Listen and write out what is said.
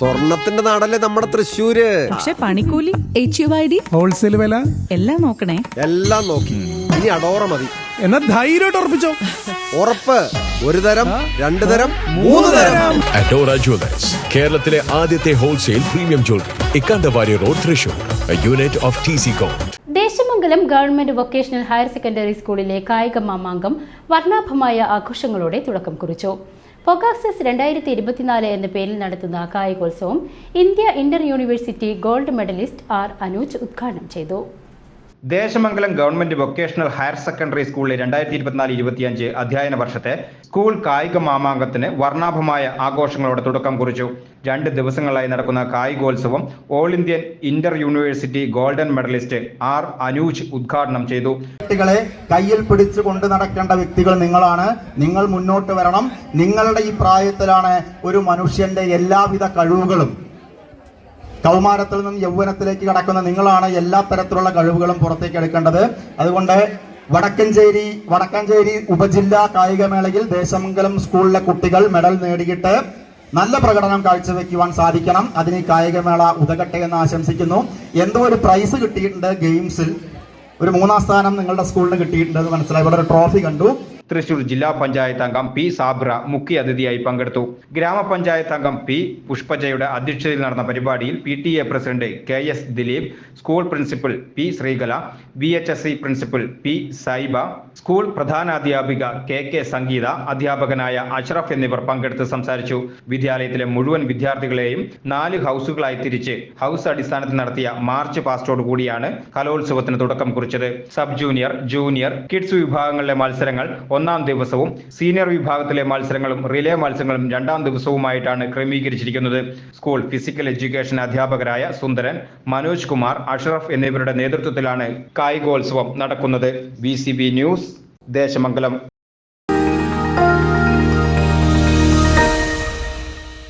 സ്വർണത്തിന്റെ നാടല്ലേ നമ്മുടെ തൃശ്ശൂര്? പക്ഷെ പണിക്കൂലി H U I D wholesale വില? എല്ലാം നോക്കണേ. എല്ലാം നോക്കി. ഇനി അടോറ മതി. എന്നാ ധൈര്യമായിട്ട് ഉറപ്പിച്ചോ? ഉറപ്പ്. ഒരു തരം രണ്ടു തരം മൂന്ന് തരം. അറ്റോറ ജുവലേഴ്സ് കേരളത്തിലെ ആദ്യത്തെ wholesale premium jewellery Ikkanda Warrier road Thrissur unit of T C com Desamangalam government vocational higher secondary സ്കൂളിലെ കായിക മാമാങ്കം വർണാഭമായ ആഘോഷങ്ങളോടെ തുടക്കം കുറിച്ചു. പൊഗാസസ് രണ്ടായിരത്തി ഇരുപത്തിനാല് എന്ന പേരിൽ നടത്തുന്ന കായികോത്സവം India inter university gold medalist R Anuj ഉദ്ഘാടനം ചെയ്തു. Desamangalam government vocational higher secondary സ്കൂളിലെ രണ്ടായിരത്തി ഇരുപത്തിനാല് ഇരുപത്തിയഞ്ച് അധ്യയന വർഷത്തെ സ്കൂൾ കായിക മാമാങ്കത്തിന് വർണാഭമായ ആഘോഷങ്ങളോടെ തുടക്കം കുറിച്ചു. രണ്ട് ദിവസങ്ങളായി നടക്കുന്ന കായികോത്സവം all Indian inter university golden medalist R Anuj ഉദ്ഘാടനം ചെയ്തു. കുട്ടികളെ കയ്യിൽ പിടിച്ചു കൊണ്ട് നടക്കേണ്ട വ്യക്തികൾ നിങ്ങളാണ്. നിങ്ങൾ മുന്നോട്ട് വരണം. നിങ്ങളുടെ ഈ പ്രായത്തിലാണ് ഒരു മനുഷ്യന്റെ എല്ലാവിധ കഴിവുകളും കൗമാരത്തിൽ നിന്നും യൗവനത്തിലേക്ക് കടക്കുന്ന നിങ്ങളാണ് എല്ലാ തരത്തിലുള്ള കഴിവുകളും പുറത്തേക്ക് എടുക്കേണ്ടത്. അതുകൊണ്ട് വടക്കഞ്ചേരി വടക്കഞ്ചേരി ഉപജില്ലാ കായികമേളയിൽ ദേശമംഗലം സ്കൂളിലെ കുട്ടികൾ മെഡൽ നേടിയിട്ട് നല്ല പ്രകടനം കാഴ്ചവെക്കുവാൻ സാധിക്കണം. അതിന് കായികമേള ഉതകട്ടെ എന്ന് ആശംസിക്കുന്നു. എന്തോ ഒരു പ്രൈസ് കിട്ടിയിട്ടുണ്ട് ഗെയിംസിൽ. ഒരു മൂന്നാം സ്ഥാനം നിങ്ങളുടെ സ്കൂളിന് കിട്ടിയിട്ടുണ്ട് മനസ്സിലായി. ഇവിടെ ഒരു ട്രോഫി കണ്ടു. തൃശൂർ ജില്ലാ പഞ്ചായത്ത് അംഗം പി സാബ്ര മുഖ്യ അതിഥിയായി പങ്കെടുത്തു. ഗ്രാമപഞ്ചായത്ത് അംഗം പി പുഷ്പജയുടെ അധ്യക്ഷതയിൽ നടന്ന പരിപാടിയിൽ P T A president K S Dileep school principal P Sreekala V H S C principal P Saiba school പ്രധാനാധ്യാപിക K K Sangeetha അധ്യാപകനായ അഷ്റഫ് എന്നിവർ പങ്കെടുത്ത് സംസാരിച്ചു. വിദ്യാലയത്തിലെ മുഴുവൻ വിദ്യാർത്ഥികളെയും നാല് ഹൗസുകളായി തിരിച്ച് ഹൗസ് അടിസ്ഥാനത്തിൽ നടത്തിയ മാർച്ച് പാസ്റ്റോട് കൂടിയാണ് കലോത്സവത്തിന് തുടക്കം കുറിച്ചത്. സബ് ജൂനിയർ ജൂനിയർ കിഡ്സ് വിഭാഗങ്ങളിലെ മത്സരങ്ങൾ ഒന്നാം ദിവസവും സീനിയർ വിഭാഗത്തിലെ മത്സരങ്ങളും റിലേ മത്സരങ്ങളും രണ്ടാം ദിവസവുമായിട്ടാണ് ക്രമീകരിച്ചിരിക്കുന്നത്. സ്കൂൾ ഫിസിക്കൽ എഡ്യൂക്കേഷൻ അധ്യാപകരായ സുന്ദരൻ മനോജ് കുമാർ അഷ്റഫ് എന്നിവരുടെ നേതൃത്വത്തിലാണ് കായികോത്സവം നടക്കുന്നത്. B news Desamangalam.